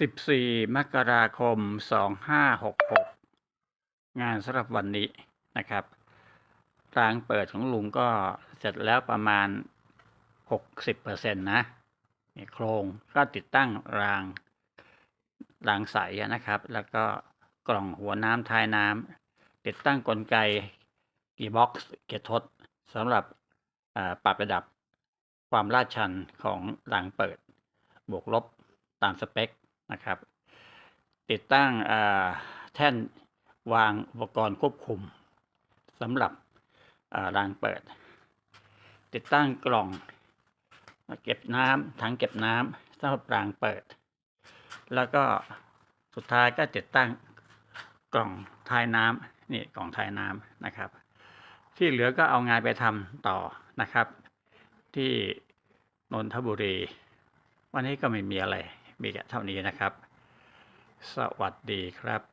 14มกราคม2566งานสำหรับวันนี้นะครับรางเปิดของลุงก็เสร็จแล้วประมาณ60%นะนี่โครงก็ติดตั้งรางรางใสนะครับ แล้วก็กล่องหัวน้ำท้ายน้ำติดตั้งกลไกกีบ็อกซ์เกียร์ทดสำหรับปรับระดับความลาดชันของรางเปิด บวกลบตามสเปค นะครับ ติดตั้งแท่นวางอุปกรณ์ควบคุมสำหรับรางเปิด ติดตั้งกล่องเก็บน้ำถังเก็บน้ำสำหรับรางเปิด แล้วก็สุดท้ายก็ติดตั้งกล่องทายน้ำนี่กล่องทายน้ำนะครับ ที่เหลือก็เอางานไปทำต่อนะครับ ที่นนทบุรี วันนี้ก็ไม่มีอะไร มีแค่เท่านี้นะครับ สวัสดีครับ